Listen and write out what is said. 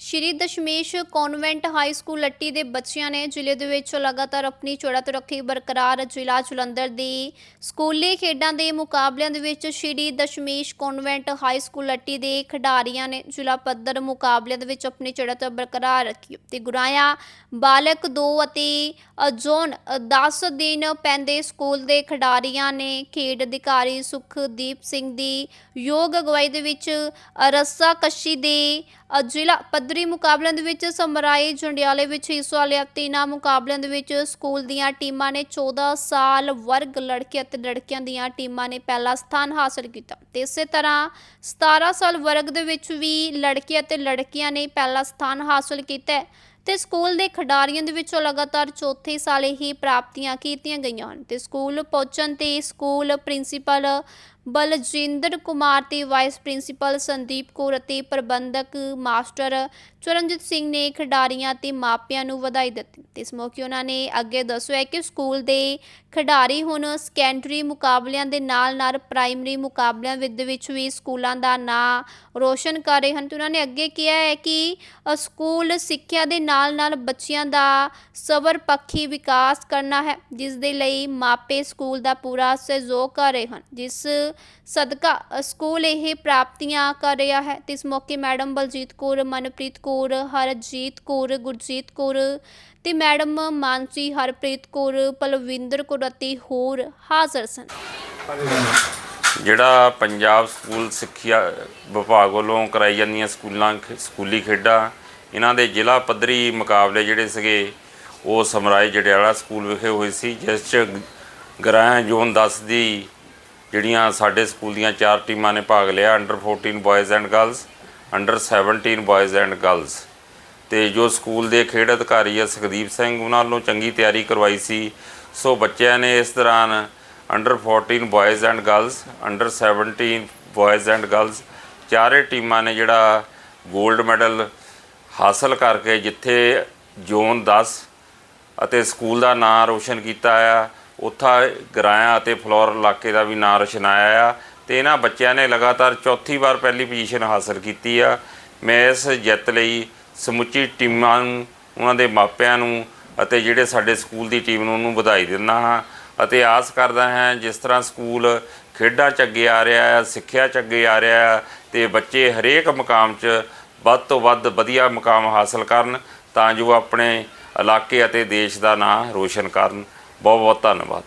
Shri Dashmesh convent high school Latti ਦੇ ਬੱਚਿਆਂ ਨੇ ਜ਼ਿਲ੍ਹੇ ਦੇ ਵਿੱਚ ਲਗਾਤਾਰ ਆਪਣੀ ਚੜ੍ਹਤ ਰੱਖੀ ਬਰਕਰਾਰ ਜ਼ਿਲ੍ਹਾ ਜਲੰਧਰ ਦੀ ਸਕੂਲੀ ਖੇਡਾਂ ਦੇ ਮੁਕਾਬਲਿਆਂ ਦੇ ਵਿੱਚ Shri Dashmesh convent high school Latti ਦੇ ਖਿਡਾਰੀਆਂ ਨੇ ਜ਼ਿਲ੍ਹਾ ਪੱਧਰ ਮੁਕਾਬਲਿਆਂ ਦੇ ਵਿੱਚ ਆਪਣੀ ਚੜ੍ਹਤ ਬਰਕਰਾਰ ਰੱਖੀ। ਤੇ ਗੁਰਾਇਆ ਬਾਲਕ 2 ਅਤੇ ਅ, ਜ਼ੋਨ 10 ਦਿਨ ਪੈਂਦੇ ਸਕੂਲ ਦੇ ਖਿਡਾਰੀਆਂ ਨੇ ਖੇਡ ਅਧਿਕਾਰੀ ਸੁਖਦੀਪ ਸਿੰਘ ਦੀ ਯੋਗ ਅਗਵਾਈ ਦੇ ਵਿੱਚ ਅ, ਰੱਸਾ ਕੱਸ਼ੀ ਦੇ ਜ਼ਿਲ੍ਹਾ ਪੱਧਰੀ ਮੁਕਾਬਲਿਆਂ ਦੇ ਵਿੱਚ ਸਮਰਾਏ ਜੰਡਿਆਲੇ ਵਿੱਚ ਹਿੱਸਾ ਲਿਆ ਤੇ ਇਹਨਾਂ ਮੁਕਾਬਲਿਆਂ ਦੇ ਵਿੱਚ ਸਕੂਲ ਦੀਆਂ ਟੀਮਾਂ ਨੇ 14 ਸਾਲ ਵਰਗ ਲੜਕੇ ਅਤੇ ਲੜਕੀਆਂ ਦੀਆਂ ਟੀਮਾਂ ਨੇ ਪਹਿਲਾ ਸਥਾਨ ਹਾਸਲ ਕੀਤਾ ਤੇ ਇਸੇ ਤਰ੍ਹਾਂ 17 ਸਾਲ ਵਰਗ ਦੇ ਵਿੱਚ ਵੀ ਲੜਕੇ ਅਤੇ ਲੜਕੀਆਂ ਨੇ ਪਹਿਲਾ ਸਥਾਨ ਹਾਸਲ ਕੀਤਾ ਹੈ ਤੇ ਸਕੂਲ ਦੇ ਖਿਡਾਰੀਆਂ ਦੇ ਵਿੱਚੋਂ ਲਗਾਤਾਰ ਚੌਥੇ ਸਾਲ ਹੀ ਪ੍ਰਾਪਤੀਆਂ ਕੀਤੀਆਂ ਗਈਆਂ ਹਨ ਤੇ ਸਕੂਲ ਪਹੁੰਚਣ ਤੇ ਸਕੂਲ ਪ੍ਰਿੰਸੀਪਲ ਬਲਜਿੰਦਰ ਕੁਮਾਰ ਤੇ ਵਾਈਸ ਪ੍ਰਿੰਸੀਪਲ ਸੰਦੀਪ ਕੌਰ ਅਤੇ ਪ੍ਰਬੰਧਕ ਮਾਸਟਰ ਚਰਨਜੀਤ ਸਿੰਘ ਨੇ ਖਿਡਾਰੀਆਂ ਤੇ ਮਾਪਿਆਂ ਨੂੰ ਵਧਾਈ ਦਿੱਤੀ। ਤੇ ਇਸ ਮੌਕੇ ਉਹਨਾਂ ਨੇ ਅੱਗੇ ਦੱਸਿਆ ਕਿ ਸਕੂਲ ਦੇ ਖਿਡਾਰੀ ਹੁਣ ਸੈਕੰਡਰੀ ਮੁਕਾਬਲਿਆਂ ਦੇ ਨਾਲ-ਨਾਲ ਪ੍ਰਾਇਮਰੀ ਮੁਕਾਬਲਿਆਂ ਵਿੱਚ ਵਿੱਚ ਵੀ ਸਕੂਲਾਂ ਦਾ ਨਾਂ ਰੋਸ਼ਨ ਕਰ ਰਹੇ ਹਨ ਤੇ ਉਹਨਾਂ ਨੇ ਅੱਗੇ ਕਿਹਾ ਹੈ ਕਿ ਸਕੂਲ ਸਿੱਖਿਆ ਦੇ ਨਾਲ-ਨਾਲ ਬੱਚਿਆਂ ਦਾ ਸਬਰ ਪੱਖੀ ਵਿਕਾਸ ਕਰਨਾ ਹੈ, ਜਿਸ ਦੇ ਲਈ ਮਾਪੇ ਸਕੂਲ ਦਾ ਪੂਰਾ ਸਹਿਯੋਗ ਕਰ ਰਹੇ ਹਨ। ਜਿਸ ਸਦਕਾ ਸਕੂਲ ਇਹ ਪ੍ਰਾਪਤੀਆਂ ਕਰ ਰਿਹਾ ਹੈ। ਤੇ ਇਸ ਮੌਕੇ ਮੈਡਮ ਬਲਜੀਤ ਕੌਰ, ਮਨਪ੍ਰੀਤ ਕੌਰ, ਹਰਜੀਤ ਕੌਰ, ਗੁਰਜੀਤ ਕੌਰ ਤੇ ਮੈਡਮ ਮਾਨਸੀ, ਹਰਪ੍ਰੀਤ ਕੌਰ, ਪਲਵਿੰਦਰ ਕੌਰ ਅਤੇ ਹੋਰ ਹਾਜ਼ਰ ਸਨ। ਜਿਹੜਾ ਪੰਜਾਬ ਸਕੂਲ ਸਿੱਖਿਆ ਵਿਭਾਗ ਵੱਲੋਂ ਕਰਾਈ ਜਾਂਦੀਆਂ ਸਕੂਲਾਂ ਖ- ਸਕੂਲੀ ਖੇਡਾਂ, ਇਹਨਾਂ ਦੇ ਜ਼ਿਲ੍ਹਾ ਪੱਧਰੀ ਮੁਕਾਬਲੇ ਜਿਹੜੇ ਸੀਗੇ, ਉਹ ਸਮਰਾਏ ਜੜਿਆਲਾ ਸਕੂਲ ਵਿਖੇ ਹੋਏ ਸੀ, ਜਿਸ 'ਚ ਗ੍ਰਾਹ ਜ਼ੋਨ 10 ਦੀ ਜਿਹੜੀਆਂ ਸਾਡੇ ਸਕੂਲ ਦੀਆਂ ਚਾਰ ਟੀਮਾਂ ਨੇ ਭਾਗ ਲਿਆ under 14 boys and girls under 17 boys and girls ਤੇ ਜੋ ਸਕੂਲ ਦੇ ਖੇਡ ਅਧਿਕਾਰੀ ਆ, ਸੁਖਦੀਪ ਸਿੰਘ, ਉਹਨਾਂ ਵੱਲੋਂ ਚੰਗੀ ਤਿਆਰੀ ਕਰਵਾਈ ਸੀ। ਸੋ ਬੱਚਿਆਂ ਨੇ ਇਸ ਦੌਰਾਨ under 14 boys and girls under 17 boys and girls ਚਾਰੇ ਟੀਮਾਂ ਨੇ ਜਿਹੜਾ 골ਡ ਮੈਡਲ ਹਾਸਲ ਕਰਕੇ ਜਿੱਥੇ ਜ਼ੋਨ 10 ਅਤੇ ਸਕੂਲ ਦਾ ਨਾਂ ਰੋਸ਼ਨ ਕੀਤਾ ਆ ਉੱਥਾ ਗਰਾਇਆ ਅਤੇ ਫਲੋਰ ਇਲਾਕੇ ਦਾ ਵੀ ਨਾਂ ਰੋਸ਼ਨ ਆਇਆ ਆ ਤੇ ਇਹਨਾਂ ਬੱਚਿਆਂ ਨੇ ਲਗਾਤਾਰ ਚੌਥੀ ਵਾਰ ਪਹਿਲੀ ਪੋਜੀਸ਼ਨ ਹਾਸਲ ਕੀਤੀ ਆ। ਮੈਂ ਇਸ ਜਿੱਤ ਲਈ ਸਮੁੱਚੀ ਟੀਮਾਂ ਨੂੰ, ਉਹਨਾਂ ਦੇ ਮਾਪਿਆਂ ਨੂੰ ਅਤੇ ਜਿਹੜੇ ਸਾਡੇ ਸਕੂਲ ਦੀ ਟੀਮ ਨੂੰ ਉਹਨੂੰ ਵਧਾਈ ਦਿੰਦਾ ਹਾਂ ਅਤੇ ਆਸ ਕਰਦਾ ਹਾਂ ਜਿਸ ਤਰ੍ਹਾਂ ਸਕੂਲ ਖੇਡਾਂ 'ਚ ਅੱਗੇ ਆ ਰਿਹਾ ਹੈ ਸਿੱਖਿਆ 'ਚ ਅੱਗੇ ਆ ਰਿਹਾ ਹੈ ਤੇ ਬੱਚੇ ਹਰੇਕ ਮੁਕਾਮ 'ਚ ਵੱਧ ਤੋਂ ਵੱਧ ਵਧੀਆ ਮੁਕਾਮ ਹਾਸਲ ਕਰਨ ਤਾਂ ਜੋ ਆਪਣੇ ਇਲਾਕੇ ਅਤੇ ਦੇਸ਼ ਦਾ ਨਾਂ ਰੋਸ਼ਨ ਕਰਨ। ਬਹੁਤ ਬਹੁਤ ਧੰਨਵਾਦ